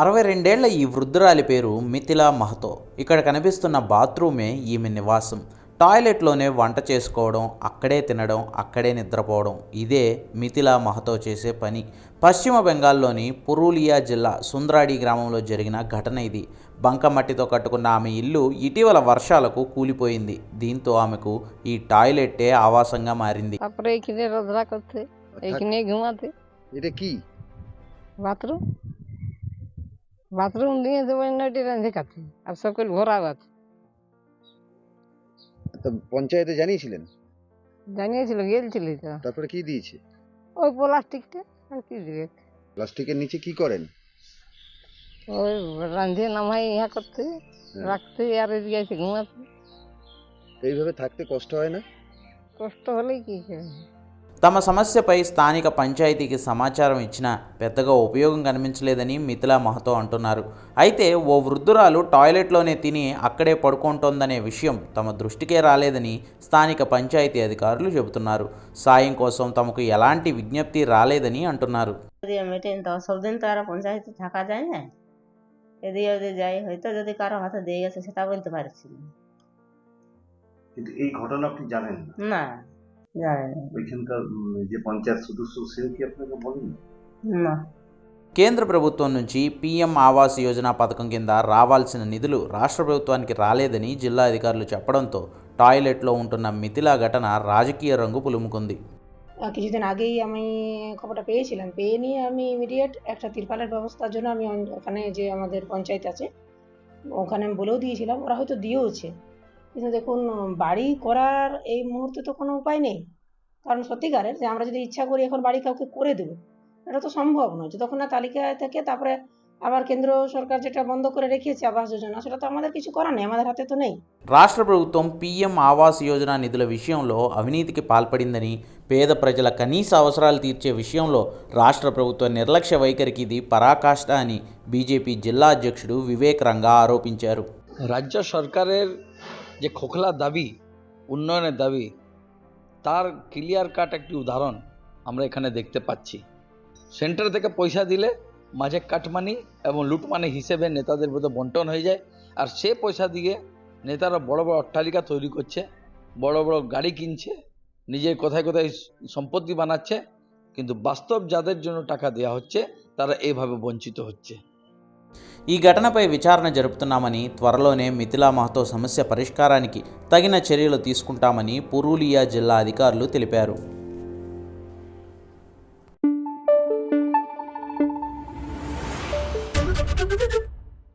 అరవై రెండేళ్ళ ఈ వృద్ధురాలి పేరు మిథిలా మహతో. ఇక్కడ కనిపిస్తున్న బాత్రూమే ఈమె నివాసం. టాయిలెట్లోనే వంట చేసుకోవడం అక్కడే తినడం అక్కడే నిద్రపోవడం ఇదే మిథిలా మహతో చేసే పని. పశ్చిమ బెంగాల్లోని పురూలియా జిల్లా సుంద్రాడి గ్రామంలో జరిగిన ఘటన ఇది. బంకమట్టితో కట్టుకున్న ఆమె ఇల్లు ఇటీవల వర్షాలకు కూలిపోయింది. దీంతో ఆమెకు ఈ టాయిలెట్టే ఆవాసంగా మారింది. బాత్రూమ్? বাথরুম দিয়ে দেবো নটি রাঁধে খাতে আর সকল ভরাও আছে তো পঞ্চায়েতে জানিয়েছিলেন? জানিয়েছিল গেলছিলি তো। তারপরে কি দিয়েছে? ওই প্লাস্টিকটা আর কি দিবে? প্লাস্টিকের নিচে কি করেন? ওই রাঁধে নামাই ইহা করতে হ্যাঁ। রাখতে আর এদিকে এসে ঘুমাতে। এইভাবে থাকতে কষ্ট হয় না? কষ্ট হলেই কি করে తమ సమస్యపై స్థానిక పంచాయతీకి సమాచారం ఇచ్చినా పెద్దగా ఉపయోగం కనిపించలేదని మిథిలా మహతో అంటున్నారు అయితే ఓ వృద్ధురాలు టాయిలెట్లోనే తిని అక్కడే పడుకుంటోందనే విషయం తమ దృష్టికే రాలేదని స్థానిక పంచాయతీ అధికారులు చెబుతున్నారు సాయం కోసం తమకు ఎలాంటి విజ్ఞప్తి రాలేదని అంటున్నారు যদি মেটেন তো সবদিন তো আর পঞ্চায়েতে থাকা যায় না এদিকে ওদিকে যাই হয়তো যদি কারো হাতে দিয়ে গেছে সেটা বলতে পারছি না। কিন্তু এই ঘটনা আপনি জানেন না না জানি না। ওইখানকার উম, যে পঞ্চায়েত সদস্য সেও কি আপনাকে বলেন না కేంద్ర ప్రభుత్వం నుంచి పీఎం ఆవాస్ యోజన పథకం కింద రావాల్సిన నిధులు రాష్ట్ర ప్రభుత్వానికి రాలేదని జిల్లా అధికారులు చెప్పడంతో టాయిలెట్లో ఉంటున్న మిథిలా ఘటన రాజకీయ రంగు పులుముకుంది আহ, কিছুদিন আগেই আমি খবরটা পেয়েছিলাম পেয়ে নিয়ে আমি ইমিডিয়েট একটা তিরপালের ব্যবস্থার জন্য আমি অন- ওখানে যে আমাদের পঞ্চায়েত আছে ওখানে আমি বলেও দিয়েছিলাম ওরা হয়তো দিয়েওছে কিন্তু দেখুন বাড়ি করার এই মুহূর্তে তো কোনো উপায় নেই কারণ সত্যিকারের যে আমরা যদি ইচ্ছা করি এখন বাড়ি কাউকে করে দেবো এটা তো সম্ভব নয় যতক্ষণ না তালিকায় থেকে তারপরে আবার কেন্দ্র সরকার যেটা বন্ধ করে রেখেছে আবাস যোজনা সেটা তো আমাদের কিছু করার নেই আমাদের হাতে তো নেই రాష్ట్ర ప్రభుత్వం పీఎం ఆవాస్ యోజన నిధుల విషయంలో అవినీతికి పాల్పడిందని పేద ప్రజల కనీస అవసరాలు తీర్చే విషయంలో రాష్ట్ర ప్రభుత్వ నిర్లక్ష్య వైఖరికి ఇది పరాకాష్ట అని బీజేపీ జిల్లా అధ్యక్షుడు వివేక్ రంగా ఆరోపించారు রাজ্য সরকারের যে খোখলা দাবি, উন্নয়নের দাবি, তার ক্লিয়ার কাট একটি উদাহরণ আমরা এখানে দেখতে পাচ্ছি। সেন্টার থেকে পয়সা দিলে মাঝে কাটমানি এবং লুটমানি হিসেবে নেতাদের মধ্যে বন্টন হয়ে যায়। আর সে পয়সা দিয়ে নেতারা বড় বড় অট্টালিকা তৈরি করছে, বড় বড় গাড়ি কিনছে, নিজের কোথায় কোথায় সম্পত্তি বানাচ্ছে, কিন্তু বাস্তব যাদের জন্য টাকা দেওয়া হচ্ছে, তারা এইভাবে বঞ্চিত হচ্ছে। ఈ ఘటనపై విచారణ జరుపుతున్నామని త్వరలోనే మిథిలా మహతో సమస్య పరిష్కారానికి తగిన చర్యలు తీసుకుంటామని పురూలియా జిల్లా అధికారులు తెలిపారు.